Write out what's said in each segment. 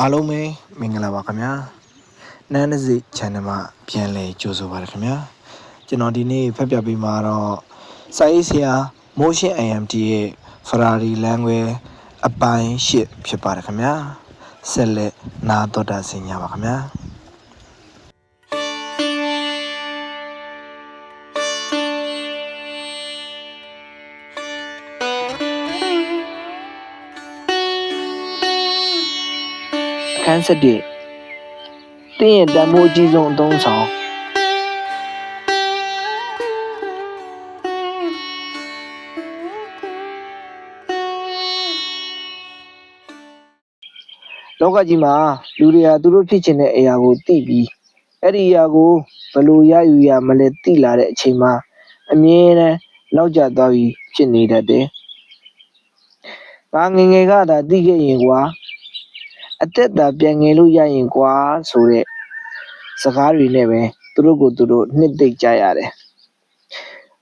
အားလုံးပဲမင်္ဂလာပါခင်ဗျာနန်းနစီ channel မှာပြန်လည်ကြိုဆိုပါရခင်ဗျာကျွန်တော်ဒီနေ့ဖတ်ပြပေးမှာတော့စာရေးဆရာ Motion IMT ရဲ့ Ferrari Language အပိုင်း၈ဖြစ်ပါတယ်ခင်ဗျာဆက်လက်နားတော်တာဆင်ကြပါခင်ဗျာ န်း7တင်းရဲ့တန်ဖိုးအကြီးဆုံးအသုံးဆောင်လောကကြီးမှာလူတွေဟာသူတို့ဖြစ်ချင်တဲ့အရာကိုသိပြီးအဲ့ဒီအရာကိုဘယ်လိုရယူရမလဲသိလာတဲ့အချိန်မှာအမြဲတမ်းနောက်ကျသွားပြီးဖြစ်နေတတ်တယ်။ငါငယ်ငယ်ကသာသိခဲ့ရင်ကွာ အသက်တာပြန်ငယ်လို့ရရင်ကွာဆိုတဲ့စကားတွေနဲ့ပဲသူတို့ကိုသူတို့နှစ်သိမ့်ကြရတယ်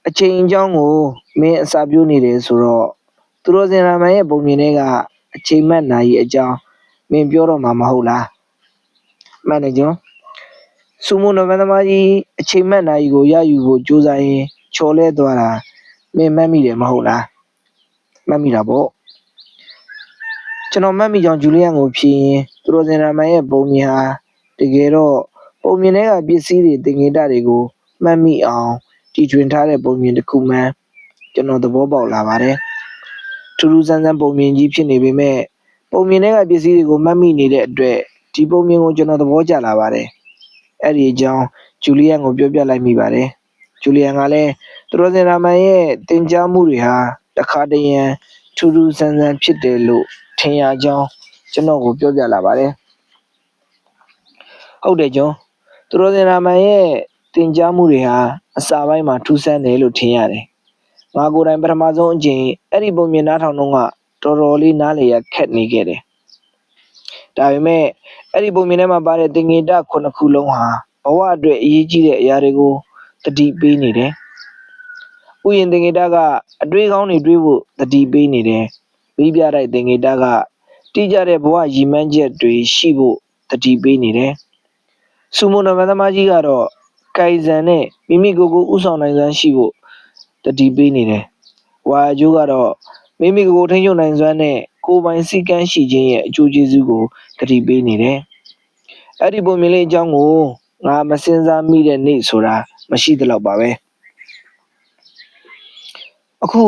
အချိန်အကြောင်းကိုမင်းအစာပြိုးနေတယ်ဆိုတော့သူတို့စင်ရာမန်ရဲ့ပုံမြင်တွေကအချိန်မှတ်နိုင်ရဲ့အကြောင်းမင်းပြောတော့မှာမဟုတ်လားမှန်တယ်ကျွန်းစူမိုနိုဘန်သမားကြီးအချိန်မှတ်နိုင်ကိုရယူဖို့ကြိုးစားရင်ချော်လဲသွားတာမင်းမှတ်မိတယ်မဟုတ်လားမှတ်မိတာပေါ့ ကျွန်တော်မှတ်မိကြောင်ဂျူလီယန်ကိုဖြေရင်သူတော်စင်ရာမန်ရဲ့ပုံမြင်ဟာတကယ်တော့ပုံမြင်တွေကပစ္စည်းတွေတင်ငေတတွေကိုမှတ်မိအောင်တည်ထွင်ထားတဲ့ပုံမြင်တစ်ခုမှန်ကျွန်တော်သဘောပေါက်လာပါတယ်ထူးထူးဆန်းဆန်းပုံမြင်ကြီးဖြစ်နေပေမဲ့ပုံမြင်တွေကပစ္စည်းတွေကိုမှတ်မိနေတဲ့အတွက်ဒီပုံမြင်ကိုကျွန်တော်သဘောကျလာပါတယ်အဲ့ဒီအကြောင်းဂျူလီယန်ကိုပြောပြလိုက်မိပါတယ်ဂျူလီယန်ကလည်းသူတော်စင်ရာမန်ရဲ့တင် जा မှုတွေဟာတခါတရံထူးထူးဆန်းဆန်းဖြစ်တယ်လို့ ထင်ရကြောင်းကျွန်တော်ကိုပြောပြလာပါတယ်ဟုတ်တယ်ကျွန်သူတော်စင်ရာမန်ရဲ့တင် जा မှုတွေဟာအစာပိုင်းမှာထူးဆန်းတယ်လို့ထင်ရတယ်ငါကိုယ်တိုင်ပထမဆုံးအကြိမ်အဲ့ဒီပုံမြင်နားထောင်တော့ကတော်တော်လေးနားလေရခက်နေခဲ့တယ်ဒါပေမဲ့အဲ့ဒီပုံမြင်ထဲမှာပါတဲ့တင်ငေတခုနှစ်ခုလုံးဟာဘဝအတွက်အရေးကြီးတဲ့အရာတွေကိုတတိပေးနေတယ်ဥယျာဉ်တင်ငေတကအတွေးကောင်းတွေတွေးဖို့တတိပေးနေတယ် ပြီးပြတဲ့တင်ငေတက တိကျတဲ့ဘဝရည်မှန်းချက်တွေရှိဖို့တတိပေးနေတယ်။စူမိုနိုဗန်သမားကြီးကတော့ကိုင်ဇန်နဲ့မိမိကိုယ်ကိုဥဆောင်နိုင်စွမ်းရှိဖို့တတိပေးနေတယ်။ဝါအကျိုးကတော့မိမိကိုယ်ကိုထိန်းချုပ်နိုင်စွမ်းနဲ့ကိုယ်ပိုင်စည်းကမ်းရှိခြင်းရဲ့အကျိုးကျေးဇူးကိုတတိပေးနေတယ်။အဲ့ဒီပုံမြင်လေးအကြောင်းကိုငါမစင်စားမိတဲ့နေ့ဆိုတာမရှိသလောက်ပါပဲ။အခု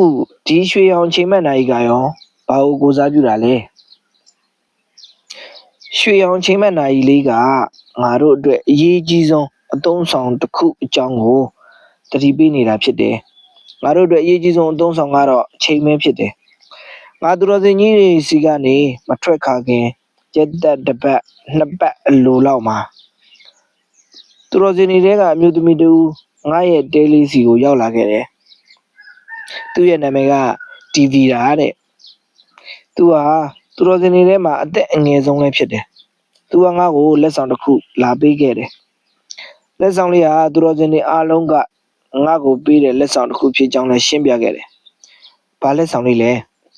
ဒီရွှေရောင်ချိန်မှတ်နိုင်ကရော ဘာကိုကိုးစားပြုတာလဲ။ရွှေရောင်ချိန်မဲ့နိုင်လေးကငါတို့အတွက်အရေးကြီးဆုံးအသုံးဆောင်တစ်ခုအကြောင်းကိုတတိပေးနေတာဖြစ်တယ်။ငါတို့အတွက်အရေးကြီးဆုံးအသုံးဆောင်ကတော့အချိန်ပဲဖြစ်တယ်။ငါသူတော်စင်ကြီးတွေစီကနေမထွက်ခါခင်ကျက်တက်တစ်ပတ်နှစ်ပတ်အလိုလောက်မှာသူတော်စင်တွေကအမျိုးသမီးတူငါရဲ့တဲလေးစီကိုရောက်လာခဲ့တယ်။သူ့ရဲ့နာမည်ကတီဗီရာတဲ့။ သူဟာသူတော်စင်တွေထဲမှာအသက်အငယ်ဆုံးလည်းဖြစ်တယ်။သူကငါ့ကိုလက်ဆောင်တစ်ခုလာပေးခဲ့တယ်။လက်ဆောင်လေးဟာသူတော်စင်တွေအားလုံးကငါ့ကိုပေးတဲ့လက်ဆောင်တစ်ခုဖြစ်ကြောင်းလည်းရှင်းပြခဲ့တယ်။ဘာလက်ဆောင်လေးလဲ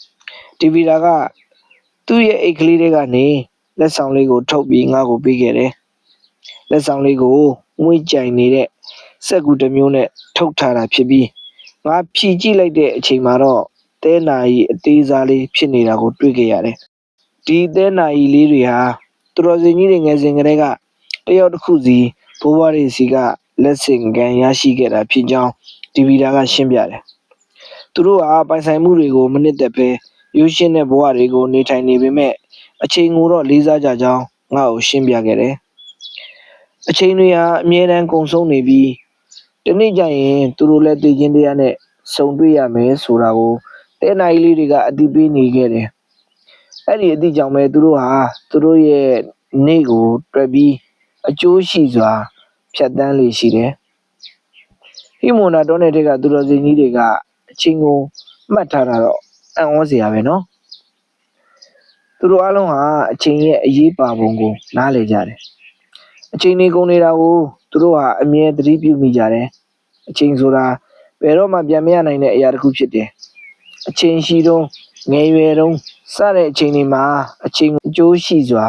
။တီဗီရာကသူ့ရဲ့အိတ်ကလေးတွေကနေလက်ဆောင်လေးကိုထုတ်ပြီးငါ့ကိုပေးခဲ့တယ်။လက်ဆောင်လေးကိုငွေကြိုင်နေတဲ့စက်ကူတစ်မျိုးနဲ့ထုတ်ထားတာဖြစ်ပြီးငါဖြီကြည့်လိုက်တဲ့အချိန်မှာတော့ တဲနာကြီးအသေးစားလေးဖြစ်နေတာကို တွေ့ခဲ့ရတယ်။ဒီတဲနာကြီးလေးတွေဟာသူတော်စင်ကြီးတွေငယ်စဉ်ကတည်းကတယောက်တစ်ခုစီဘိုးဘွားတွေစီကလက်ဆင့်ကမ်းရရှိခဲ့တာဖြစ်ကြောင်းဒီဗီဒါကရှင်းပြတယ်။သူတို့ဟာပိုင်ဆိုင်မှုတွေကိုမနစ်သက်ပဲရိုးရှင်းတဲ့ဘဝတွေကိုနေထိုင်နေပေမဲ့အချိန်ကိုတော့လေးစားကြကြောင်းငါ့ကိုရှင်းပြခဲ့တယ်။အချိန်တွေဟာအမြဲတမ်းကုန်ဆုံးနေပြီးဒီနေ့ကျရင်သူတို့လည်းတည်ခြင်းတရားနဲ့ဆုံတွေ့ရမယ်ဆိုတာကို တဲနိုင်လေးတွေကအတိပေးနေခဲ့တယ်။အဲ့ဒီအတိကြောင့်ပဲသူတို့ဟာသူတို့ရဲ့နေ့ကိုတွေ့ပြီးအကျိုးရှိစွာဖြတ်တန်းလေရှိတယ်။ဟိမွန်နာတော့တဲ့ကသူတော်စင်ကြီးတွေကအချင်းကိုမှတ်ထားတာတော့အံ့ဩစရာပဲနော်။သူတို့အားလုံးဟာအချင်းရဲ့အရေးပါပုံကိုနားလည်ကြတယ်။အချင်းနေကုန်နေတာကိုသူတို့ဟာအမြဲသတိပြုမိကြတယ်။အချင်းဆိုတာဘယ်တော့မှပြန်မရနိုင်တဲ့အရာတစ်ခုဖြစ်တယ်။ အချင်းရှိတော့ငယ်ရွယ်တုန်းစတဲ့အချိန်တွေမှာအချိန်အကျိုးရှိစွာ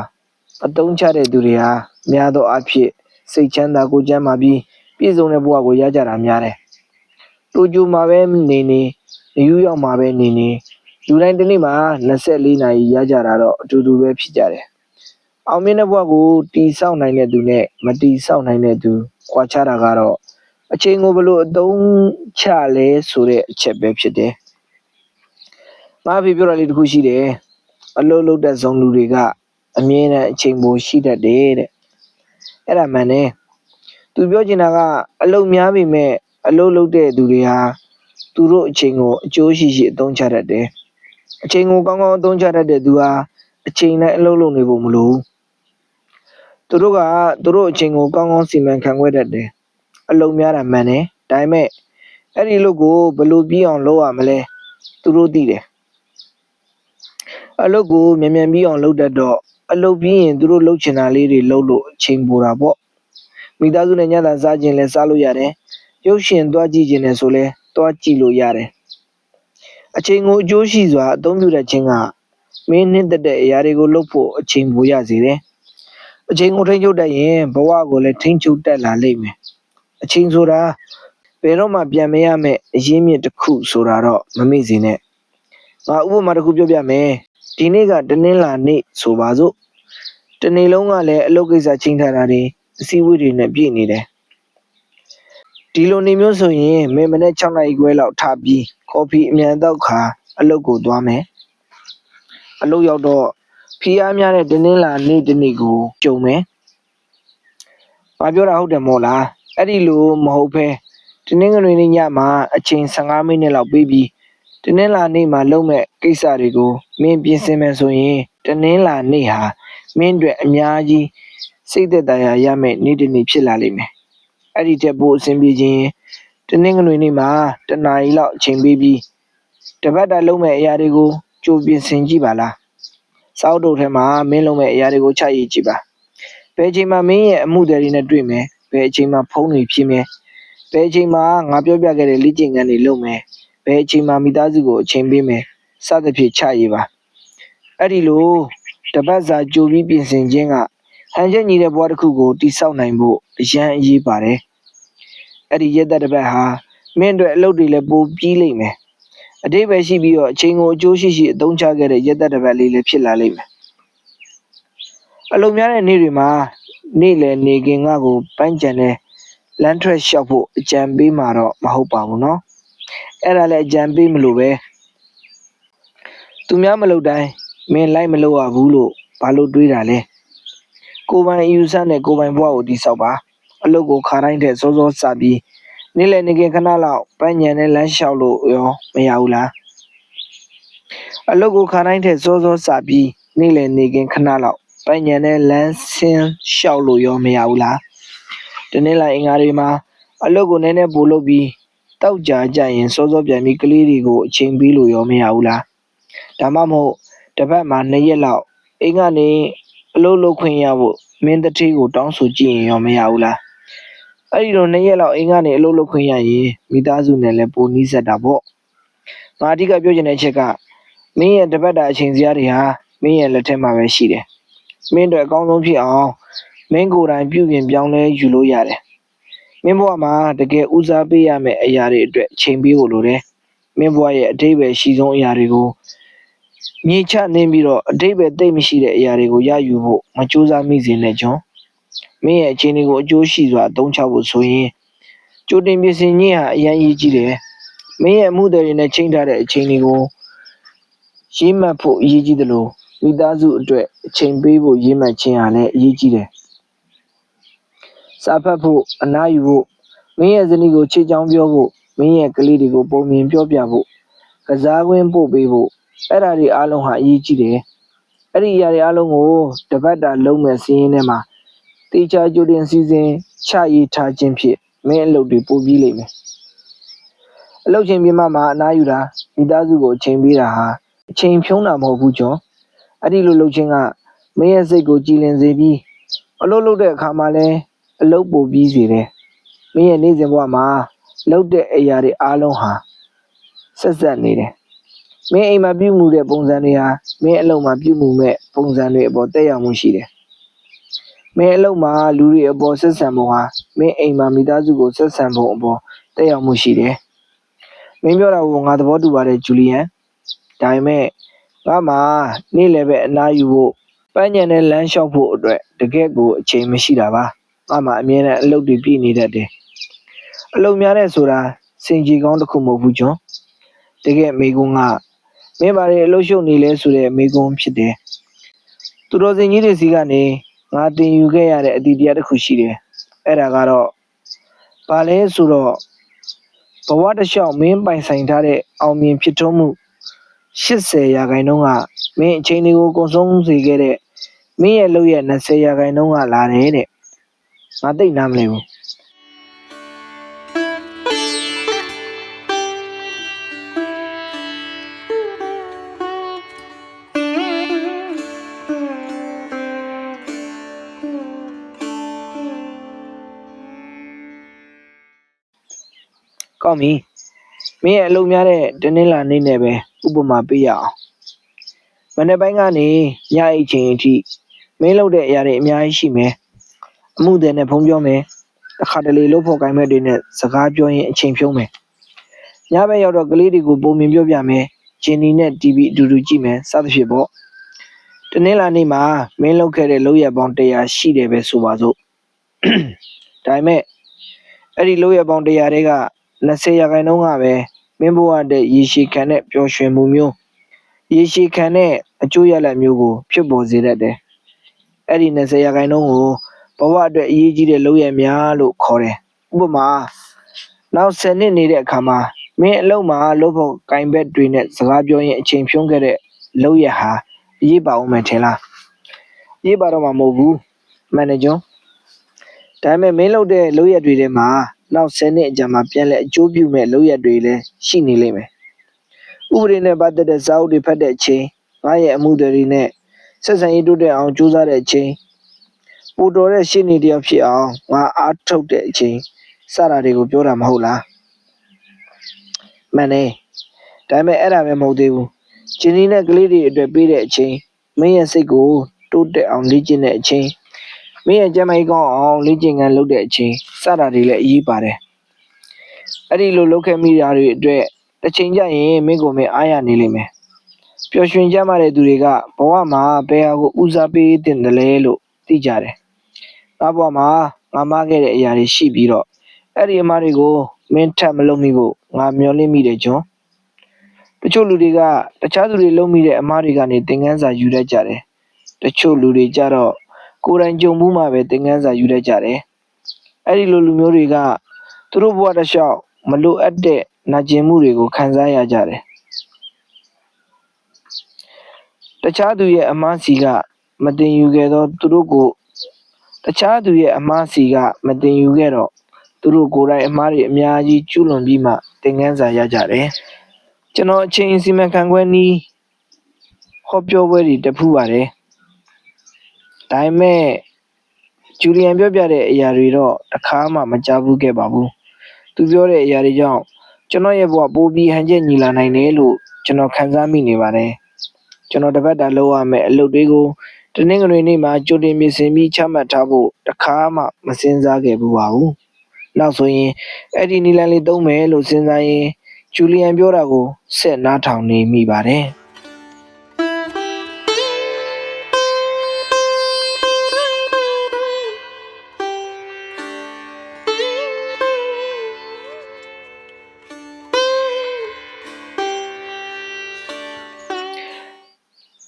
အတုံးချတဲ့သူတွေဟာများသောအားဖြင့်စိတ်ချမ်းသာကိုယ်ကျန်းမာပြီးပြည့်စုံတဲ့ဘဝကိုရကြတာများတယ်။တူဂျူမှာပဲနေနေနယူးယောက်မှာပဲနေနေလူတိုင်းတစ်နေ့မှာ24နာရီရကြတာတော့အတူတူပဲဖြစ်ကြတယ်။အောင်မြင်တဲ့ဘဝကိုတီးဆောက်နိုင်တဲ့သူနဲ့မတီးဆောက်နိုင်တဲ့သူခွာခြားတာကတော့အချိန်ကိုဘယ်လိုအသုံးချလဲဆိုတဲ့အချက်ပဲဖြစ်တယ်။ မာဖီပြောတာလေးတစ်ခုရှိတယ်။အလုံးလုံးတဲ့ဇုံလူတွေကအမြဲတမ်းအချိန်ပိုရှိတတ်တယ်တဲ့။အဲ့ဒါမှန်တယ်။သူပြောချင်တာကအလုံးများပေမဲ့အလုံးလုံးတဲ့သူတွေဟာသူတို့အချိန်ကိုအကျိုးရှိရှိအသုံးချတတ်တယ်။အချိန်ကိုကောင်းကောင်းအသုံးချတတ်တဲ့သူဟာအချိန်နဲ့အလုံးလုံးနေဖို့မလိုဘူး။သူတို့ကသူတို့အချိန်ကိုကောင်းကောင်းစီမံခန့်ခွဲတတ်တယ်။အလုံးများတာမှန်တယ်။ဒါပေမဲ့အဲ့ဒီလုပ်ကိုဘယ်လိုပြီးအောင်လုပ်ရမလဲသူတို့သိတယ်။ အလုပ်ကိုမြန်မြန်ပြီးအောင်လုပ်တတ်တော့ အလုပ်ပြီးရင် သူတို့လုပ်ချင်တာလေးတွေလုပ်လို့ အချိန်ပိုတာပေါ့။မိသားစုနဲ့ညသာစားခြင်းလဲစားလို့ရတယ်။ရုပ်ရှင်သွားကြည့်ခြင်းလဲဆိုလဲသွားကြည့်လို့ရတယ်။အချိန်ကို အကျိုးရှိစွာ အသုံးပြုတဲ့ခြင်းက မင်းနှစ်သက်တဲ့အရာတွေကိုလုပ်ဖို့ အချိန်ပိုရစေတယ်။အချိန်ကို ထိန်းချုပ်တတ်ရင် ဘဝကိုလည်း ထိန်းချုပ်တတ်လာလိမ့်မယ်။အချိန်ဆိုတာ ဘယ်တော့မှ ပြန်မရမယ့် အရင်းမြစ်တစ်ခုဆိုတာတော့ မမေ့စေနဲ့။ငါ ဥပမာတစ်ခု ပြောပြမယ်။ ဒီနေ့ကတနင်္လာနေ့ဆိုပါစို့။တနေ့လုံးကလည်းအလုပ်ကိစ္စချိန်ထားတာတွေအစည်းအဝေးတွေနဲ့ပြည့်နေတယ်။ဒီလိုနေမျိုးဆိုရင်မင်းမနေ့6နာရီခွဲလောက်ထပြီးကော်ဖီအမြန်တောက်ခါအလုပ်ကိုသွားမယ်။အလုပ်ရောက်တော့ဖီးအားများတဲ့တနင်္လာနေ့တစ်နေ့ကိုကြုံမယ်။ဘာပြောတာဟုတ်တယ်မို့လား။အဲ့ဒီလိုမဟုတ်ဘဲတနင်္ဂနွေနေ့ညမှာအချိန်15မိနစ်လောက်ပေးပြီး တနင်္လာနေ့မှာလုပ်မဲ့ကိစ္စတွေကိုမင်းပြင်ဆင်မယ်ဆိုရင်တနင်္လာနေ့ဟာမင်းအတွက်အများကြီးစိတ်သက်သာရာရမယ့်နေ့တစ်နေ့ဖြစ်လာလိမ့်မယ်။အဲ့ဒီတက်ဖို့အဆင်ပြေခြင်းတနင်္ဂနွေနေ့မှာတနာရီလောက်အချိန်ပေးပြီးတပတ်တာလုပ်မဲ့အရာတွေကိုကြိုပြင်ဆင်ကြည့်ပါလား။စောက်တုပ်ထဲမှာမင်းလုပ်မဲ့အရာတွေကိုချရေးကြည့်ပါ။ဘယ်အချိန်မှာမင်းရဲ့အမှုတွေနဲ့တွေ့မယ်။ဘယ်အချိန်မှာဖုန်းတွေဖြည့်မယ်။ဘယ်အချိန်မှာငါပြောပြခဲ့တဲ့လေ့ကျင့်ခန်းတွေလုပ်မယ်။ ဘယ်အချိန်မှာ မိသားစုကို အချိန်ပေးမယ်။စသဖြင့် ချရေးပါ။အဲ့ဒီလိုတပတ်စာကြိုပြီး ပြင်ဆင်ခြင်းက ဟန်ချက်ညီတဲ့ ဘဝတစ်ခုကိုတိဆောက်နိုင်ဖို့ အရန်အရေးပါတယ်။အဲ့ဒီ ရက်သက်တစ်ပတ်ဟာ မင်းအတွက် အလုပ်တွေလည်း ပိုပြီးလိမ့်မယ်။အတိတ်ပဲရှိပြီးတော့ အချိန်ကို အကျိုးရှိရှိ အသုံးချခဲ့တဲ့ ရက်သက်တစ်ပတ်လေးလည်း ဖြစ်လာလိမ့်မယ်။အလုပ်များတဲ့နေ့တွေမှာ နေ့လည်နေကင်ငါကို ပန်းကြံတဲ့လမ်းထွက်လျှောက်ဖို့ အကြံပေးမှာတော့ မဟုတ်ပါဘူးနော်။ အဲ့ဒါလည်းအကြံပေးမလို့ပဲ။သူများမလုပ်တိုင်းမင်းလိုက်မလုပ်ရဘူးလို့ဘာလို့တွေးတာလဲ။ကိုယ်ပိုင်အယူဆနဲ့ကိုယ်ပိုင်ဘဝကိုတိဆောက်ပါ။အလုပ်ကိုခါတိုင်းတဲ့စောစောစပြီးနေ့လည်နေကင်ခဏလောက်ပန်းညံတဲ့လမ်းလျှောက်လို့ရောမရဘူးလား။အလုပ်ကိုခါတိုင်းတဲ့စောစောစပြီးနေ့လည်နေကင်ခဏလောက်ပန်းညံတဲ့လမ်းဆင်းလျှောက်လို့ရောမရဘူးလား။တနေ့လိုက်အင်္ဂါတွေမှာအလုပ်ကိုနည်းနည်းပိုလုပ်ပြီး တောက်ကြကြရင်စောစောပြန်ပြီးကလေးတွေကိုအချိန်ပေးလို့ရောမရဘူးလား။ဒါမှမဟုတ်တစ်ပတ်မှာနှစ်ရက်လောက်အိမ်ကနေအလုပ်လုပ်ခွင့်ရဖို့မင်းတတိကိုတောင်းဆိုကြည့်ရင်ရောမရဘူးလား။အဲ့ဒီလိုနှစ်ရက်လောက်အိမ်ကနေအလုပ်လုပ်ခွင့်ရရင်မိသားစုနဲ့လည်းပိုနီးစပ်တာပေါ့။ငါအဓိကပြောချင်တဲ့အချက်ကမင်းရဲ့တပတ်တာအချိန်စရာတွေဟာမင်းရဲ့လက်ထက်မှာပဲရှိတယ်။မင်းတို့အကောင်းဆုံးဖြစ်အောင်မင်းကိုယ်တိုင်ပြုပြင်ပြောင်းလဲယူလို့ရတယ်။ မင်းဘဝမှာတကယ်ဦးစားပေးရမယ့်အရာတွေအတွက်ချိန်ပေးဖို့လိုတယ်။မင်းဘဝရဲ့အတိတ်ပဲရှိဆုံးအရာတွေကိုမြေချနေပြီးတော့အတိတ်ပဲတိတ်မရှိတဲ့အရာတွေကိုရယူဖို့မကြိုးစားမိစေနဲ့ကျွန်မင်းရဲ့အခြေအနေကိုအကျိုးရှိစွာအသုံးချဖို့ဆိုရင်ကြိုတင်ပြင်ဆင်ခြင်းဟာအရင်အရေးကြီးတယ်မင်းရဲ့အမှုတွေနဲ့ချိန်ထားတဲ့အချိန်တွေကိုရေးမှတ်ဖို့အရေးကြီးတယ်လို့မိသားစုအတွက်အချိန်ပေးဖို့ရေးမှတ်ခြင်းဟာလည်းအရေးကြီးတယ် စာဖတ်ဖို့အနားယူဖို့မင်းရဲ့ဇနီးကိုချေချောင်းပြောဖို့မင်းရဲ့ကလေးတွေကိုပုံမြင်ပြောပြဖို့ကစားကွင်းပို့ပေးဖို့အဲ့ဒါတွေအားလုံးဟာအရေးကြီးတယ်အဲ့ဒီအရာတွေအားလုံးကိုတပတ်တာလုံးမဲ့စီးရင်ထဲမှာတေချာကြိုတင်စီစဉ်ချရေးထားခြင်းဖြင့်မင်းအလုပ်တွေပိုပြီးလိမ့်မယ်အလုပ်ချိန်ပြမမှာအနားယူတာမိသားစုကိုအချိန်ပေးတာဟာအချိန်ဖြုံးတာမဟုတ်ဘူးကျော်အဲ့ဒီလိုလုပ်ခြင်းကမင်းရဲ့စိတ်ကိုကြည်လင်စေပြီးအလုပ်လုပ်တဲ့အခါမှာလည်း အလုပ်ပိုပြီးစေတယ်မင်းရဲ့နေ့စဉ်ဘဝမှာလုပ်တဲ့အရာတွေအားလုံးဟာဆက်ဆက်နေတယ်မင်းအိမ်မှာပြုမှုတဲ့ပုံစံတွေဟာမင်းအလုပ်မှာပြုမှုမဲ့ပုံစံတွေအပေါ်တက်ရောက်မှုရှိတယ်မင်းအလုံးမှာလူတွေအပေါ်ဆက်ဆံပုံဟာမင်းအိမ်မှာမိသားစုကိုဆက်ဆံပုံအပေါ်တက်ရောက်မှုရှိတယ်မင်းပြောတာကိုငါသဘောတူပါတယ်ဂျူလီယန်ဒါပေမဲ့ငါမှနေ့လည်းပဲအနားယူဖို့ပန်းညံနဲ့လမ်းလျှောက်ဖို့အတွက်တကယ့်ကိုအချိန်မရှိတာပါ ငါမှအမြဲတမ်းအလုပ်တွေပြည့်နေတတ်တယ်အလုပ်များတဲ့ဆိုတာစင်ကြီးကောင်းတစ်ခုမဟုတ်ဘူးကျွန်တကယ်မိကုန်းကမင်းဘာတွေအလုပ်ရှုပ်နေလဲဆိုတဲ့မိကုန်းဖြစ်တယ်သူတော်စင်ကြီးတွေစီကနေငါတင်ယူခဲ့ရတဲ့အတီးတရားတစ်ခုရှိတယ်အဲ့ဒါကတော့ဘာလဲဆိုတော့ဘဝတစ်လျှောက်မင်းပိုင်ဆိုင်ထားတဲ့အောင်မြင်ဖြစ်ထွန်းမှု80ရာခိုင်နှုန်းကမင်းအချိန်တွေကိုကုန်ဆုံးစေခဲ့တဲ့မင်းရဲ့လုပ်ရဲ့20ရာခိုင်နှုန်းကလာတယ်တဲ့ ငါသိနားမလဲဘူးကောင်းပြီမင်းရဲ့အလုပ်များတဲ့တနင်္လာနေ့နဲ့ပဲဥပမာပေးရအောင်မနေ့ပိုင်းကနေညအိတ်ချိန်အထိမင်းလုပ်တဲ့အရာတွေအများကြီးရှိမယ် အမှုတွေနဲ့ဖုံးပြောမယ်တစ်ခါတလေလို့ဖို့ကိုင်းမဲ့တွေနဲ့စကားပြောရင်အချိန်ဖြုံးမယ်ညဘက်ရောက်တော့ကလေးတွေကိုပုံမြင်ပြောပြမယ်ဂျင်းနီနဲ့ TV အတူတူကြည့်မယ်စသဖြင့်ပေါ့တနင်္လာနေ့မှာမင်းလုပ်ခဲ့တဲ့လုပ်ရပေါင်း100ရှိတယ်ပဲဆိုပါစို့ဒါပေမဲ့အဲ့ဒီလုပ်ရပေါင်း100တဲက20ရာခိုင်နှုန်းကပဲမင်းဘဝတဲ့ရေရှည်ခံတဲ့ပျော်ရွှင်မှုမျိုးရေရှည်ခံတဲ့အကျိုးရလဒ်မျိုးကို ဖြစ်ပေါ်စေတတ်တယ်။အဲ့ဒီ20ရာခိုင်နှုန်းကို ဘဝအတွက်အရေးကြီးတဲ့လုပ်ရများလို့ခေါ်တယ်။ဥပမာနောက်10နှစ်နေတဲ့အခါမှာမင်းအလုံးမှာလုပ်ဖို့ကင်ဘက်တွေနဲ့စကားပြောရင်အချိန်ဖြုံးခဲ့တဲ့လုပ်ရဟာအရေးပါအောင်မယ်ထင်လား။အရေးပါတော့မှာမဟုတ်ဘူးမန်နေဂျာ။ဒါပေမဲ့မင်းလုပ်တဲ့လုပ်ရတွေထဲမှာနောက်10နှစ်အကြာမှာပြန်လဲအကျိုးပြုမဲ့လုပ်ရက်တွေလည်းရှိနေလိမ့်မယ်။ဥပဒေနဲ့ပတ်သက်တဲ့စာအုပ်တွေဖတ်တဲ့အချိန်ငါရဲ့အမှုတွေနဲ့ဆက်ဆံရေးတိုးတက်အောင်ကြိုးစားတဲ့အချိန် ပိုတော်တဲ့ရှင်းနေတယောက်ဖြစ်အောင်ငါအားထုတ်တဲ့အချိန်စတာတွေကိုပြောတာမဟုတ်လား။မှန်တယ်။ဒါပေမဲ့အဲ့ဒါပဲမဟုတ်သေးဘူး။ဂျင်းနီနဲ့ကလေးတွေအတွက်ပေးတဲ့အချိန်မင်းရဲ့စိတ်ကိုတိုးတက်အောင်လေ့ကျင့်တဲ့အချိန်မင်းရဲ့ကျန်းမာရေးကောင်းအောင်လေ့ကျင့်ခန်းလုပ်တဲ့အချိန်စတာတွေလည်းအရေးပါတယ်။အဲ့ဒီလိုလုပ်ခဲ့မိတာတွေအတွက်တစ်ချိန်ကျရင်မင်းကိုမင်းအားရနေလိမ့်မယ်။ပျော်ရွှင်ကြမ်းမာတဲ့သူတွေကဘဝမှာဘယ်ဟာကိုဦးစားပေးတင်တယ်လဲလို့သိကြတယ်။ ငါဘဝမှာငါမခဲ့တဲ့အရာတွေရှိပြီးတော့အဲ့ဒီအမားတွေကိုမင်းထပ်မလုပ်မိဖို့ငါမျှော်လင့်မိတယ်ကျွန်။တချို့လူတွေကတခြားသူတွေလုပ်မိတဲ့အမားတွေကနေသင်ခန်းစာယူတတ်ကြတယ်။တချို့လူတွေကြတော့ကိုယ်တိုင်ကြုံမှုမှပဲသင်ခန်းစာယူတတ်ကြတယ်။အဲ့ဒီလိုလူမျိုးတွေကသူတို့ဘဝတစ်လျှောက်မလိုအပ်တဲ့နာကျင်မှုတွေကိုခံစားရကြတယ်။တခြားသူရဲ့အမားစီကမတင်ယူခဲ့သောသူတို့ကို တခြားသူရဲ့အမားစီကမတင်ယူခဲ့တော့ သူတို့ကိုယ်တိုင် အမားတွေအများကြီး ကျူးလွန်ပြီးမှ သင်ခန်းစာရကြတယ်။ကျွန်တော် အချိန်စီမံခန့်ခွဲနည်း ဟောပြောပွဲတွေ တက်ဖူးပါတယ်။ဒါပေမဲ့ ဂျူလီယန်ပြောပြတဲ့အရာတွေတော့တစ်ခါမှ မကြားဘူးခဲ့ပါဘူး။သူပြောတဲ့အရာတွေကြောင့် ကျွန်တော်ရဲ့ဘဝ ပိုပြီး ဟန်ချက်ညီလာနိုင်တယ်လို့ ကျွန်တော် ခံစားမိနေပါတယ်။ကျွန်တော် တပတ်တာလုပ်ရမယ့် အလုပ်တွေကို တနင်္ဂနွေနေ့မှာ ကြိုတင်ပြင်ဆင်ပြီး ချမှတ်ထားဖို့တစ်ခါမှ မစင်စားခဲ့ဘူးပါဘူး။နောက်ဆိုရင် အဲ့ဒီနီလန်လေး သုံးမယ်လို့ စဉ်းစားရင်ဂျူလီယန်ပြောတာကို ဆက်နားထောင်နေမိပါတယ်။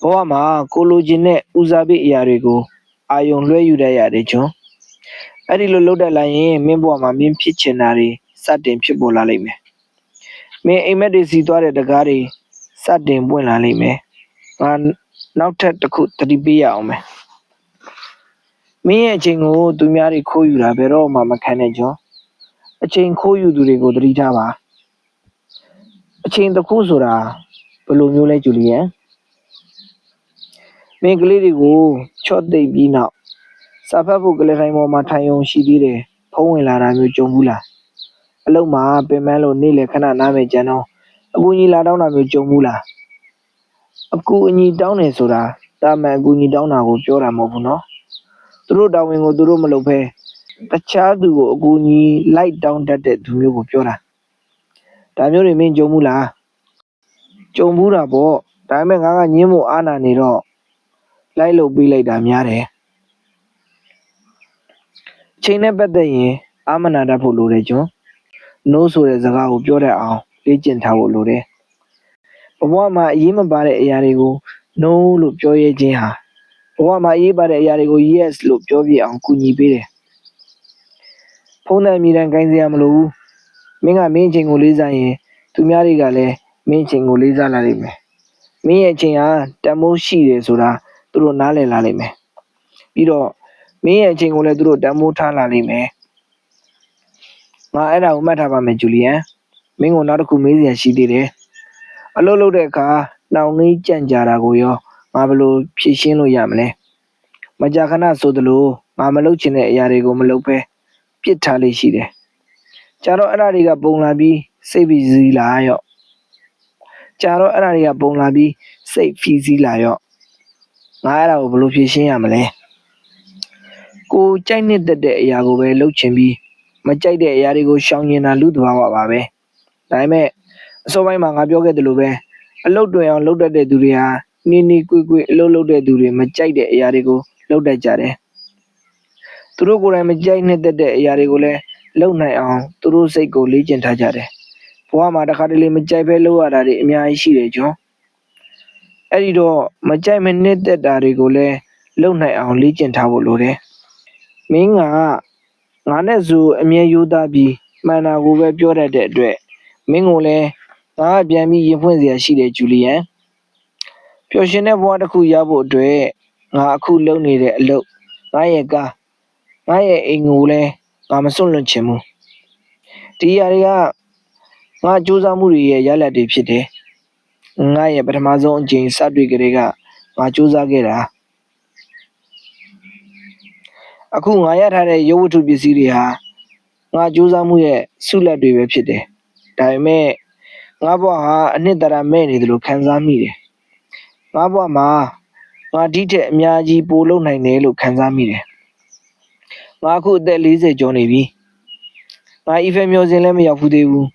ဘဝမှာကိုလိုချင်တဲ့ဦးစားပေးအရာတွေကို အာယုံလွှဲယူတတ်ရတယ်ကျွန်အဲ့ဒီလိုလုပ်တတ်လိုက်ရင်မင်းဘဝမှာမင်းဖြစ်ချင်တာတွေစတင်ဖြစ်ပေါ်လာလိမ့်မယ်မင်းအိမ်မက်တွေစီသွားတဲ့တကားတွေစတင်ပွင့်လာလိမ့်မယ်ငါနောက်ထပ်တစ်ခုသတိပေးရအောင်မယ်မင်းရဲ့အချိန်ကိုသူများတွေခိုးယူတာဘယ်တော့မှမခံနဲ့ကျွန်အချိန်ခိုးယူသူတွေကိုသတိထားပါအချိန်တစ်ခုဆိုတာဘယ်လိုမျိုးလဲဂျူလီယန် မင်းကလေးတွေကိုချော့သိပ်ပြီးနောက်စာဖတ်ဖို့ကလေးတိုင်းပေါ်မှာထိုင်ုံရှိသေးတယ်ဖုံးဝင်လာတာမျိုးကြုံဘူးလားအလုံးမှာပင်မလို့နေ့လေခဏနားမယ်ကြမ်းတော့အကူကြီးလာတောင်းတာမျိုးကြုံဘူးလားအကူအညီတောင်းတယ်ဆိုတာတာမန်အကူအညီတောင်းတာကိုပြောတာမဟုတ်ဘူးနော်သူတို့တာဝန်ကိုသူတို့မလုပ်ဘဲတခြားသူကိုအကူအညီလိုက်တောင်းတတ်တဲ့သူမျိုးကိုပြောတာဒါမျိုးတွေမင်းကြုံဘူးလားကြုံဘူးတာပေါ့ဒါပေမဲ့ငါကညင်းမို့အားနာနေတော့ လိုက်လုပ်ပေးလိုက်တာများတယ်ချိန်နဲ့ပတ်သက်ရင်အာမနာတတ်ဖို့လိုတယ်ကျွန်း no ဆိုတဲ့စကားကိုပြောတတ်အောင်လေ့ကျင့်ထားဖို့လိုတယ်ဘဝမှာအရေးမပါတဲ့အရာတွေကို no လို့ပြောရခြင်းဟာဘဝမှာအရေးပါတဲ့အရာတွေကို yes လို့ပြောပြအောင်ကူညီပေးတယ်ဖုန်းနဲ့အမြဲတမ်းခိုင်းစရာမလိုဘူးမင်းကမင်းအချိန်ကိုလေးစားရင်သူများတွေကလည်းမင်းအချိန်ကိုလေးစားလာလိမ့်မယ်မင်းရဲ့အချိန်ဟာတန်ဖိုးရှိတယ်ဆိုတာ သူတို့နားလည်လာလိမ့်မယ်ပြီးတော့မင်းရဲ့အချိန်ကိုလည်းသူတို့တန်ဖိုးထားလာလိမ့်မယ်ငါအဲ့ဒါကိုမှတ်ထားပါမယ်ဂျူလီယန်မင်းကိုနောက်တစ်ခုမေးစရာရှိသေးတယ်အလုပ်လုပ်တဲ့အခါနှောင်နှီးကြံ့ကြာတာကိုရောငါဘယ်လိုဖြေရှင်းလို့ရမလဲမကြာခဏဆိုသလိုငါမလုပ်ချင်တဲ့အရာတွေကိုမလုပ်ဘဲပြစ်ထားလေးရှိတယ်ကြာတော့အဲ့ဒါတွေကပုံလာပြီးစိတ်ပြီးစည်းလာရော့ကြာတော့အဲ့ဒါတွေကပုံလာပြီးစိတ်ဖြီးစည်းလာရော့ ငါအဲ့ဒါကိုဘယ်လိုဖြေရှင်းရမလဲကိုကြိုက်နှစ်သက်တဲ့အရာကိုပဲလုပ်ချင်ပြီးမကြိုက်တဲ့အရာတွေကိုရှောင်ကျင်တာလူသဘာဝပါပဲဒါပေမဲ့အစောပိုင်းမှာငါပြောခဲ့သလိုပဲအလုပ်တွင်အောင်လုပ်တတ်တဲ့သူတွေဟာနေနေကွေကွေအလုပ်လုပ်တဲ့သူတွေမကြိုက်တဲ့အရာတွေကိုလုပ်တတ်ကြတယ်သူတို့ကိုယ်တိုင်မကြိုက်နှစ်သက်တဲ့အရာတွေကိုလည်းလုပ်နိုင်အောင်သူတို့စိတ်ကိုလေ့ကျင့်ထားကြတယ်ဘဝမှာတစ်ခါတလေမကြိုက်ပဲလုပ်ရတာတွေအများကြီးရှိတယ်ကျွန်း အဲ့ဒီတော့မကြိုက်မနှစ်သက်တာတွေကိုလည်းလုပ်နိုင်အောင်လေ့ကျင့်ထားဖို့လိုတယ်မင်းကငါနဲ့ဆိုအမြဲယူသားပြီးမှန်တာကိုပဲပြောတတ်တဲ့အတွက်မင်းကိုလည်းငါကပြန်ပြီးရင်ဖွင့်စရာရှိတယ်ဂျူလီယန်ပျော်ရွှင်တဲ့ဘဝတစ်ခုရဖို့အတွက်ငါအခုလုပ်နေတဲ့အလုပ်ငါရဲ့ကားငါရဲ့အိမ်ကိုလည်းငါမစွန့်လွတ်ချင်ဘူးဒီအရာတွေကငါစူးစမ်းမှုတွေရဲ့ရလဒ်တွေဖြစ်တယ် ငါရဲ့ပထမဆုံးအကြိမ်စတွေ့ကြတဲ့ကငါစူးစမ်းခဲ့တာအခုငါရထားတဲ့ရုပ်ဝတ္ထုပစ္စည်းတွေဟာငါစူးစမ်းမှုရဲ့ဆုလက်တွေပဲဖြစ်တယ်ဒါပေမဲ့ငါဘဝဟာအနှစ်သာရမဲ့နေတယ်လို့ခံစားမိတယ်ငါဘဝမှာငါဒီထက်အများကြီးပိုလုပ်နိုင်တယ်လို့ခံစားမိတယ်ငါအခုအသက်40ကျော်နေပြီငါအီဖယ်မျိုးစင်လည်းမရောက်ဘူးသေးဘူး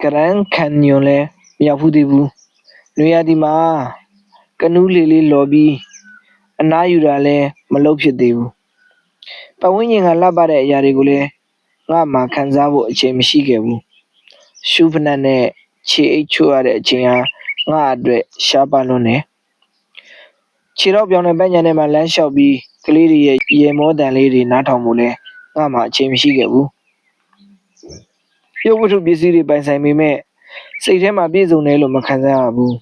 ဂရန်ကန်ယွန်လည်း မရောက်ဘူးသေးဘူးနွေရာသီမှာကနူးလေးလေးလော်ပြီးအနားယူတာလည်းမလုပ်ဖြစ်သေးဘူးပတ်ဝန်းကျင်ကလှပတဲ့အရာတွေကိုလည်းငါမှခံစားဖို့အချိန်မရှိခဲ့ဘူးရှူဖနက်နဲ့ခြေအိတ်ချိုးရတဲ့အချိန်ဟာငါအတွက်ရှားပါလွန်းတယ်ခြေတော့ပြောင်းတဲ့ပညာနဲ့မှလမ်းလျှောက်ပြီးကလေးတွေရဲ့ရေမောတန်လေးတွေနားထောင်ဖို့လဲငါမှအချိန်မရှိခဲ့ဘူးရုပ်ဝတ္ထုပစ္စည်းတွေပိုင်ဆိုင်ပေမဲ့ စိတ်ထဲမှာပြည့်စုံတယ်လို့မခံစားရဘူး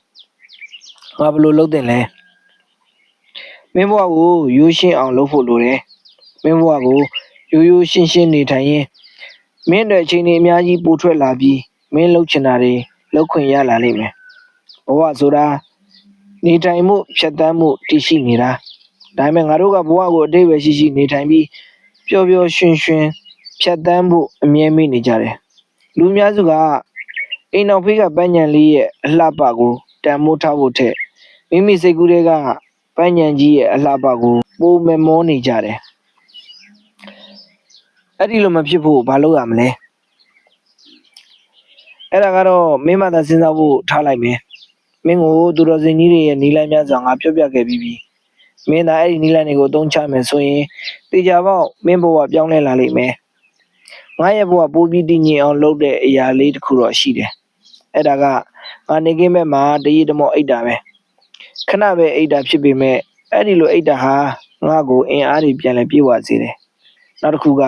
ငါဘယ်လိုလုပ်တင်လဲမင်းဘဝကိုရိုးရှင်းအောင်လုပ်ဖို့လိုတယ်မင်းဘဝကိုရိုးရိုးရှင်းရှင်းနေထိုင်ရင်မင်းတို့အချိန်တွေအများကြီးပိုထွက်လာပြီးမင်းလှုပ်ချင်တာတွေလှုပ်ခွင့်ရလာလိမ့်မယ်ဘဝဆိုတာနေထိုင်မှုဖြတ်တန်းမှုတည်ရှိနေတာဒါပေမဲ့ငါတို့ကဘဝကိုအတိတ်ပဲရှိရှိနေထိုင်ပြီးပျော်ပျော်ရွှင်ရွှင်ဖြတ်တန်းဖို့အမြဲမေ့နေကြတယ်လူအများစုက အိမ်တော်ဖေးကပန်းညံလေးရဲ့အလှပကိုတန်မိုးထားဖို့ထက်မိမိစိတ်ကူးတွေကပန်းညံကြီးရဲ့အလှပကိုပိုမမောနေကြတယ်အဲ့ဒီလိုမဖြစ်ဖို့ဘာလုပ်ရမလဲအဲ့ဒါကတော့မင်းမသာစဉ်းစားဖို့ထားလိုက်မယ်မင်းကိုသူတော်စင်ကြီးတွေရဲ့နီလန်းများစွာငါပြောပြခဲ့ပြီးပြီမင်းသာအဲ့ဒီနီလန်းတွေကိုအသုံးချမယ်ဆိုရင်တေချာပေါက်မင်းဘဝပြောင်းလဲလာလိမ့်မယ်ငါရဲ့ဘဝပိုးပြီးတည်ငြိမ်အောင်လုပ်တဲ့အရာလေးတစ်ခုတော့ရှိတယ် အဲ့ဒါကငါနေကင်းဘက်မှာတရီတမောအိတ်တာပဲခဏပဲအိတ်တာဖြစ်ပေမဲ့အဲ့ဒီလိုအိတ်တာဟာငါ့ကိုအင်အားတွေပြန်လဲပြေဝစေတယ်နောက်တစ်ခုက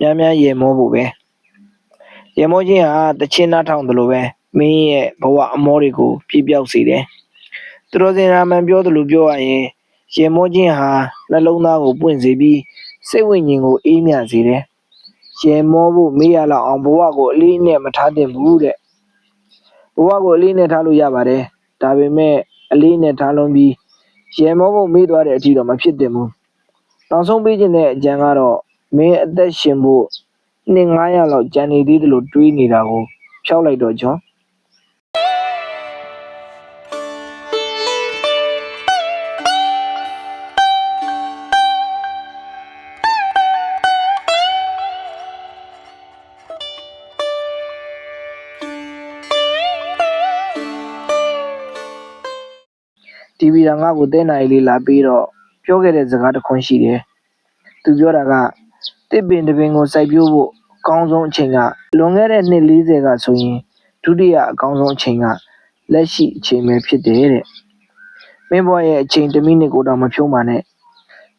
များများရေမောဖို့ပဲရေမောခြင်းဟာတချင်းနားထောင်တယ်လို့ပဲမင်းရဲ့ဘဝအမောတွေကိုပြပြောက်စေတယ်သူတော်စင်ရာမန်ပြောတယ်လို့ပြောရရင်ရေမောခြင်းဟာနှလုံးသားကိုပွင့်စေပြီးစိတ်ဝိညာဉ်ကိုအေးမြစေတယ်ရေမောဖို့မေးရလောက်အောင်ဘဝကိုအလေးနဲ့မထားသင့်ဘူးတဲ့ ဘဝကိုအလေးနဲ့ထားလို့ရပါတယ် ဒါပေမဲ့ အလေးနဲ့ထားလုံးပြီးရေမောဖို့မေးသွားတဲ့အထိတော့ မဖြစ်သင့်ဘူး နောက်ဆုံးပေးခြင်းတဲ့အကြံကတော့ မင်းအသက်ရှင်ဖို့ နှစ်900လောက်ကြံနေသေးတယ်လို့တွေးနေတာကိုဖြောက်လိုက်တော့ကျွန် ကငါ့ကိုတဲနိုင်လေးလာပြီးတော့ပြောခဲ့တဲ့စကားတစ်ခွန်းရှိတယ်သူပြောတာကတစ်ပင်တစ်ပင်ကိုစိုက်ပျိုးဖို့အကောင်းဆုံးအချိန်ကလွန်ခဲ့တဲ့နှစ်40ကဆိုရင်ဒုတိယအကောင်းဆုံးအချိန်ကလက်ရှိအချိန်ပဲဖြစ်တယ်တဲ့မင်းဘွားရဲ့အချိန်တစ်မိနစ်ကိုတော့မဖြုံးပါနဲ့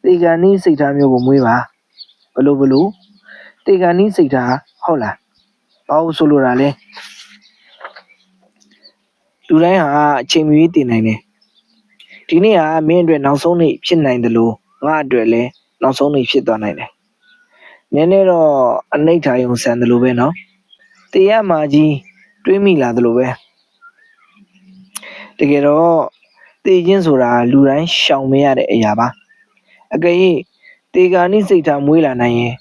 တေကန်နီးစိတ်ထားမျိုးကိုမွေးပါဘလို့ဘလို့တေကန်နီးစိတ်ထားဟုတ်လားဘာလို့ဆိုလိုတာလဲလူတိုင်းဟာအချိန်မီတည်နိုင်တယ် ဒီနေ့ဟာမင်းအတွက်နောက်ဆုံးနေ့ဖြစ်နိုင်တယ်လို့ငါအတွက်လည်းနောက်ဆုံးနေ့ဖြစ်သွားနိုင်တယ်နည်းနည်းတော့အနိဋ္ဌာယုံဆန်တယ်လို့ပဲနော်တရားမာကြီးတွေးမိလာတယ်လို့ပဲတကယ်တော့တည်ခြင်းဆိုတာလူတိုင်းရှောင်မရတဲ့အရာပါအကယ်၍တေဂာနိစိတ်ထားမွေးလာနိုင်ရင်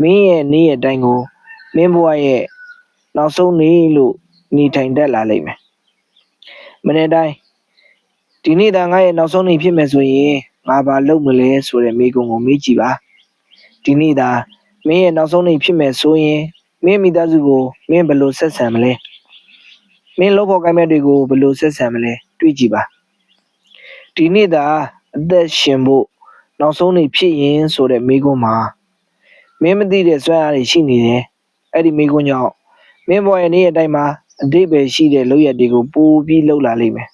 မင်းရဲ့နေ့ရဲ့အတိုင်းကိုမင်းဘဝရဲ့နောက်ဆုံးနေ့လို့နေထိုင်တတ်လာလိမ့်မယ်မနေ့တိုင်း ဒီနေ့သာငါရဲ့နောက်ဆုံးနေ့ဖြစ်မယ်ဆိုရင်ငါဘာလုပ်မလဲဆိုတဲ့မိကုံကိုမေးကြည့်ပါဒီနေ့သာမင်းရဲ့နောက်ဆုံးနေ့ဖြစ်မယ်ဆိုရင်မင်းမိသားစုကိုမင်းဘယ်လိုဆက်ဆံမလဲမင်းလုပ်ဖို့ကိုင်းမဲ့တွေကိုဘယ်လိုဆက်ဆံမလဲတွေးကြည့်ပါဒီနေ့သာအသက်ရှင်ဖို့နောက်ဆုံးနေ့ဖြစ်ရင်ဆိုတဲ့မိကုံမှာမင်းမသိတဲ့စွမ်းအားတွေရှိနေတယ်အဲ့ဒီမိကုံကြောင့်မင်းဘဝရဲ့နေ့ရက်တိုင်းမှာအတိတ်ပဲရှိတဲ့လုပ်ရက်တွေကိုပိုးပြီးလှုပ်လာလိမ့်မယ်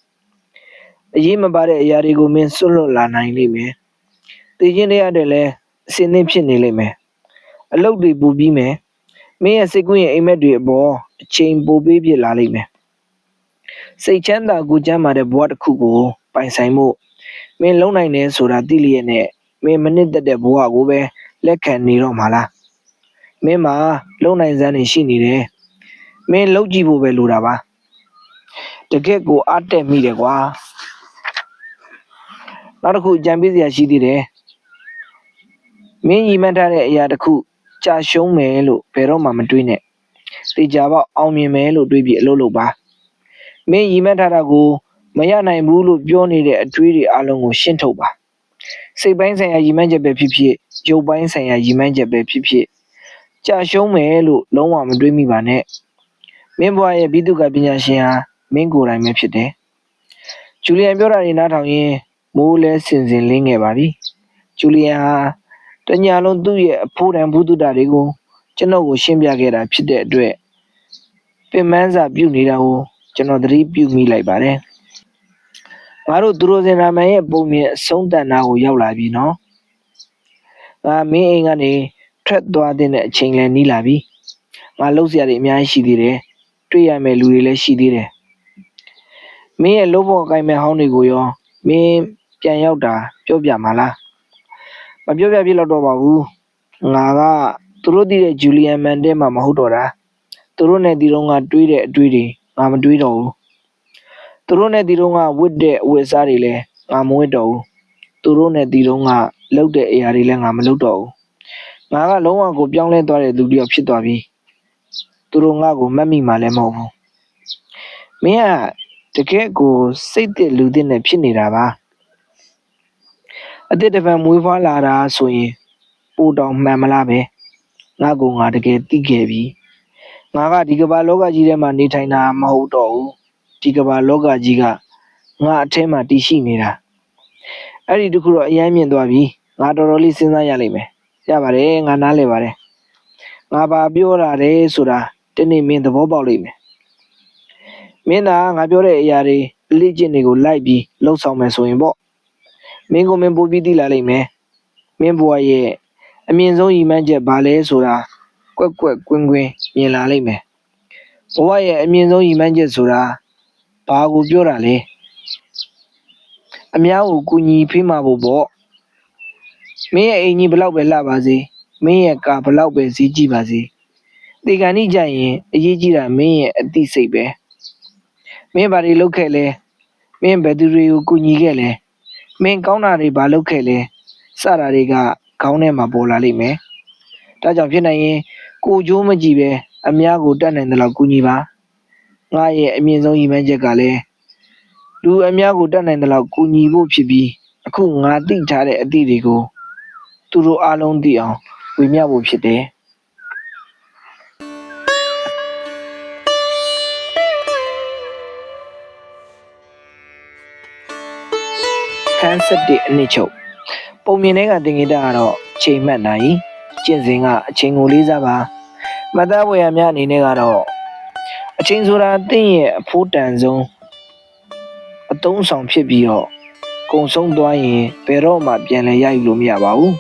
အရေးမပါတဲ့အရာတွေကိုမင်းစွန့်လွတ်လာနိုင်လိမ့်မယ်။တည်ခြင်းတရားတွေလည်းအစင်းသင်းဖြစ်နေလိမ့်မယ်။အလုပ်တွေပူပြီးမယ်။မင်းရဲ့စိတ်ကူးရဲ့အိမ်မက်တွေအပေါ်အချိန်ပိုပေးပြလာလိမ့်မယ်။စိတ်ချမ်းသာကိုကျမ်းမာတဲ့ဘဝတစ်ခုကိုပိုင်ဆိုင်မှုမင်းလုံနိုင်တယ်ဆိုတာသိလျက်နဲ့မင်းမနစ်သက်တဲ့ဘဝကိုပဲလက်ခံနေတော့မှာလား။မင်းမှာလုံနိုင်စမ်းနေရှိနေတယ်။မင်းလုံကြည့်ဖို့ပဲလိုတာပါ။တကယ့်ကိုအားတက်မိတယ်ကွာ။ နောက်တစ်ခုကြံပေးစရာရှိသေးတယ်မင်းညီမှန်းထားတဲ့အရာတစ်ခုကြာရှုံးမယ်လို့ဘယ်တော့မှမတွေးနဲ့တေချာပေါက်အောင်မြင်မယ်လို့တွေးပြီးအလုပ်လုပ်ပါမင်းညီမှန်းထားတာကိုမရနိုင်ဘူးလို့ပြောနေတဲ့အတွေးတွေအလုံးကိုရှင်းထုတ်ပါစိတ်ပိုင်းဆိုင်ရာညီမှန်းချက်ပဲဖြစ်ဖြစ်ရုပ်ပိုင်းဆိုင်ရာညီမှန်းချက်ပဲဖြစ်ဖြစ်ကြာရှုံးမယ်လို့လုံးဝမတွေးမိပါနဲ့မင်းဘွားရဲ့ဘိတုကပညာရှင်ဟာမင်းကိုယ်တိုင်ပဲဖြစ်တယ်ဂျူလီယန်ပြောတာတွေနားထောင်ရင်း မိုးလဲစင်စင်လင်းခဲ့ပါပြီဂျူလီယန်ဟာတညာလုံးသူ့ရဲ့အဖိုးတန်ဘုဒ္ဓတာတွေကိုကျွန်တော်ကိုရှင်းပြခဲ့တာဖြစ်တဲ့အတွက်ပင်မန်းစာပြုတ်နေတာကိုကျွန်တော်သတိပြုမိလိုက်ပါတယ်ငါတို့သူတို့စင်နာမန်ရဲ့ပုံမြင်အဆုံးတန်နာကိုရောက်လာပြီနော်ငါမင်းအိမ်ကနေထွက်သွားတဲ့အချိန်လည်းနီးလာပြီငါလှုပ်ရှားတွေအများကြီးရှိသေးတယ်တွေ့ရမယ့်လူတွေလည်းရှိသေးတယ်မင်းရဲ့လုံးပေါ်ကိုင်မဲ့ဟောင်းတွေကိုရောမင်း ပြန်ရောက်တာပြောပြမှာလားမပြောပြပြတော့တော့ပါဘူးငါကသူတို့တည်တဲ့ဂျူလီယန်မန်တဲမှာမဟုတ်တော့တာသူတို့နဲ့ဒီတော့ကတွေးတဲ့အတွေးတွေငါမတွေးတော့ဘူးသူတို့နဲ့ဒီတော့ကဝတ်တဲ့အဝတ်စားတွေလည်းငါမဝတ်တော့ဘူးသူတို့နဲ့ဒီတော့ကလှုပ်တဲ့အရာတွေလည်းငါမလုပ်တော့ဘူးငါကလုံးဝကိုပြောင်းလဲသွားတဲ့လူတစ်ယောက်ဖြစ်သွားပြီသူတို့ငါ့ကိုမတ်မိမှလည်းမဟုတ်ဘူးမင်းကတကယ်ကိုစိတ်သက်လူသက်နဲ့ဖြစ်နေတာပါ အစ်စ်တစ်ပံမွေးဖွားလာတာဆိုရင်ပိုတောင်မှန်မလားပဲငါကငါတကယ်သိခဲ့ပြီငါကဒီကမ္ဘာလောကကြီးထဲမှာနေထိုင်တာမဟုတ်တော့ဘူးဒီကမ္ဘာလောကကြီးကငါအထဲမှာတည်ရှိနေတာအဲ့ဒီတခုတော့အရင်မြင်သွားပြီငါတော်တော်လေးစဉ်းစားရလိမ့်မယ်ရပါတယ်ငါနားလည်ပါတယ်ငါဘာပြောတာလဲဆိုတာတနေ့မင်းသဘောပေါက်လိမ့်မယ်မင်းသာငါပြောတဲ့အရာတွေအလေးကျင့်တွေကိုလိုက်ပြီးလှုပ်ဆောင်မယ်ဆိုရင်ပေါ့ မင်းကိုမင်းပို့ပြီးသိလာလိမ့်မယ်မင်းဘဝရဲ့အမြင့်ဆုံးရည်မှန်းချက်ဘာလဲဆိုတာကွက်ကွက်ကွင်းကွင်းမြင်လာလိမ့်မယ်ဘဝရဲ့အမြင့်ဆုံးရည်မှန်းချက်ဆိုတာဘာကိုပြောတာလဲအများကိုကူညီဖေးမှာဖို့ပေါ့မင်းရဲ့အိမ်ကြီးဘလောက်ပဲလှပါစေမင်းရဲ့ကာဘလောက်ပဲဈေးကြီးပါစေဒီကနေ့ကြရင်အရေးကြီးတာမင်းရဲ့အသိစိတ်ပဲမင်းဘာတွေလုပ်ခဲ့လဲမင်းဘယ်သူတွေကိုကူညီခဲ့လဲ မင်းကောင်းတာတွေဘာလုပ်ခဲ့လဲစတာတွေကခေါင်းထဲမှာပေါ်လာလိမ့်မယ်ဒါကြောင့်ဖြစ်နိုင်ရင်ကိုကြိုးမကြည့်ပဲအများကိုတတ်နိုင်တယ်လို့ကူညီပါငါရဲ့အမြင့်ဆုံးရည်မှန်းချက်ကလည်းလူအများကိုတတ်နိုင်တယ်လို့ကူညီဖို့ဖြစ်ပြီးအခုငါသိထားတဲ့အသည့်တွေကိုသူတို့အားလုံးသိအောင်ဝေမျှဖို့ဖြစ်တယ် န်း7အနှစ်ချုပ်ပုံမြင်တဲ့ကတင်ကြီးတာကတော့ချိန်မှတ်နိုင်ကျင့်စဉ်ကအချိန်ကိုလေးစားပါမတ်သားဝေရများအနေနဲ့ကတော့အချိန်ဆိုတာတင့်ရဲ့အဖို့တန်ဆုံးအတုံးဆောင်ဖြစ်ပြီးတော့ကုံဆုံးသွားရင်ဘယ်တော့မှပြန်လဲရယူလို့မရပါဘူး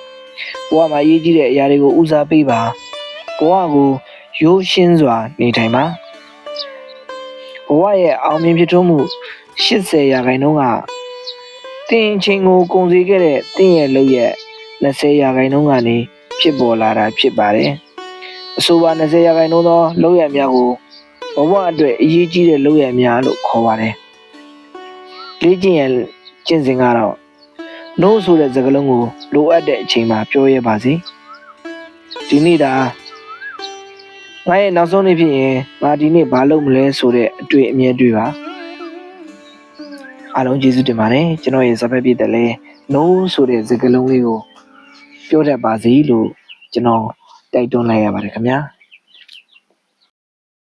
ဘဝမှာအရေးကြီးတဲ့အရာတွေကိုဦးစားပေးပါဘဝကိုရိုးရှင်းစွာနေထိုင်ပါဘဝရဲ့အောင်မြင်ဖြစ်ထွန်းမှု80ရာခိုင်နှုန်းက တင်ချင်းကိုကုန်စည်ခဲ့တဲ့တင်ရဲ့လုပ်ရဲ့20ရာခိုင်နှုန်းကနေဖြစ်ပေါ်လာတာဖြစ်ပါတယ်အဆိုပါ20ရာခိုင်နှုန်းသောလုပ်ရများကိုဘဝအတွက်အရေးကြီးတဲ့လုပ်ရများလို့ခေါ်ပါတယ်လေ့ကျင့်ရကျင့်စဉ်ကတော့ no ဆိုတဲ့စကားလုံးကိုလိုအပ်တဲ့အချိန်မှာပြောရပါစေဒီနေ့ဒါငါရဲ့နောက်ဆုံးနေ့ဖြစ်ရင်ငါဒီနေ့ဘာလုပ်မလဲဆိုတဲ့အတွေ့အမြင်တွေပါ အားလုံးကျေးဇူးတင်ပါတယ်ကျွန်တော်ရဲ့စပက်ပြည့်တယ်လဲ no ဆိုတဲ့စကားလုံးလေးကိုပြောတတ်ပါစေလို့ကျွန်တော်တိုက်တွန်းလိုက်ရပါတယ်ခင်ဗျာ